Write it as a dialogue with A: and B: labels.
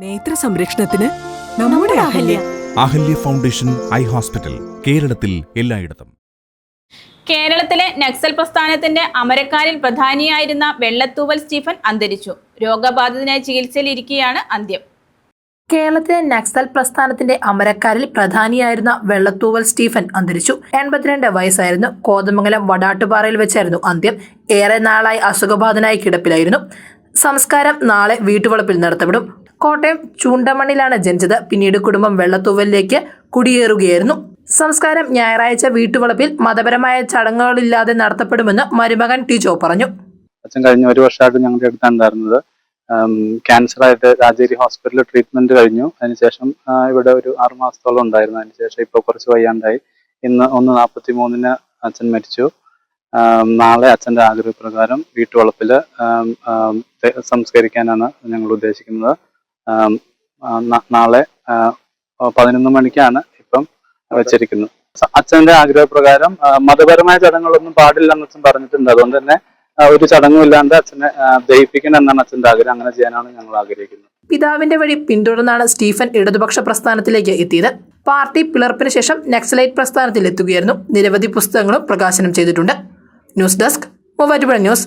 A: നേത്ര സംരക്ഷണത്തിന് നമ്മുടെ Ahalya.
B: Ahalya. Foundation eye hospital കേരളത്തിൽ എല്ലായിടത്തും.
C: കേരളത്തിലെ നക്സൽ പ്രസ്ഥാനത്തിന്റെ അമരക്കാരിൽ പ്രധാനിയായിരുന്ന വെള്ളത്തൂവൽ സ്റ്റീഫൻ അന്തരിച്ചു. രോഗബാധിതനായി ചികിത്സയിലിരിക്കുകയാണ് അന്ത്യം.
D: കേരളത്തിലെ നക്സൽ പ്രസ്ഥാനത്തിന്റെ അമരക്കാരിൽ പ്രധാനിയായിരുന്ന വെള്ളത്തൂവൽ സ്റ്റീഫൻ അന്തരിച്ചു. എൺപത്തിരണ്ട് വയസ്സായിരുന്നു. കോതമംഗലം വടാട്ടുപാറയിൽ വെച്ചായിരുന്നു അന്ത്യം. ഏറെ നാളായി അസുഖബാധനായി കിടപ്പിലായിരുന്നു. സംസ്കാരം നാളെ വീട്ടുവളപ്പിൽ നടത്തപ്പെടും. കോട്ടയം ചൂണ്ടമണ്ണിലാണ് ജനിച്ചത്. പിന്നീട് കുടുംബം വെള്ളത്തൂവലിലേക്ക് കുടിയേറുകയായിരുന്നു. സംസ്കാരം ഞായറാഴ്ച വീട്ടുവളപ്പിൽ മതപരമായ ചടങ്ങുകളില്ലാതെ നടത്തപ്പെടുമെന്ന് മരുമകൻ ടിജോ പറഞ്ഞു.
E: അച്ഛൻ കഴിഞ്ഞ ഒരു വർഷമായിട്ട് ഞങ്ങളുടെ അടുത്താണ് ഉണ്ടായിരുന്നത്. ക്യാൻസർ ആയിട്ട് രാജേരി ഹോസ്പിറ്റലിൽ ട്രീറ്റ്മെന്റ് കഴിഞ്ഞു. അതിനുശേഷം ഇവിടെ ഒരു ആറു മാസത്തോളം ഉണ്ടായിരുന്നു. അതിനുശേഷം ഇപ്പോൾ കുറച്ച് വയ്യാണ്ടായി. ഇന്ന് ഒന്ന് നാൽപ്പത്തി മൂന്നിന് അച്ഛൻ മരിച്ചു. നാളെ അച്ഛന്റെ ആഗ്രഹപ്രകാരം വീട്ടുവളപ്പിൽ സംസ്കരിക്കാനാണ് ഞങ്ങൾ ഉദ്ദേശിക്കുന്നത്. നാളെ പതിനൊന്ന് മണിക്കാണ് ഇപ്പം വെച്ചിരിക്കുന്നത്. അച്ഛന്റെ ആഗ്രഹപ്രകാരം മതപരമായ ചടങ്ങുകളൊന്നും പാടില്ലെന്ന് അച്ഛൻ പറഞ്ഞിട്ടുണ്ട്. അതുകൊണ്ട് തന്നെ ഒരു ചടങ്ങും ഇല്ലാണ്ട് അച്ഛനെ ദഹിപ്പിക്കണം എന്നാണ് അച്ഛന്റെ ആഗ്രഹം. അങ്ങനെ ചെയ്യാനാണ് ഞങ്ങൾ ആഗ്രഹിക്കുന്നത്.
D: പിതാവിന്റെ വഴി പിന്തുടർന്നാണ് സ്റ്റീഫൻ ഇടതുപക്ഷ പ്രസ്ഥാനത്തിലേക്ക് എത്തിയത്. പാർട്ടി പിളർപ്പിന് ശേഷം നക്സലൈറ്റ് പ്രസ്ഥാനത്തിൽ എത്തുകയായിരുന്നു നിരവധി പുസ്തകങ്ങളും പ്രകാശനം ചെയ്തിട്ടുണ്ട്. News desk Muvattupuzha news.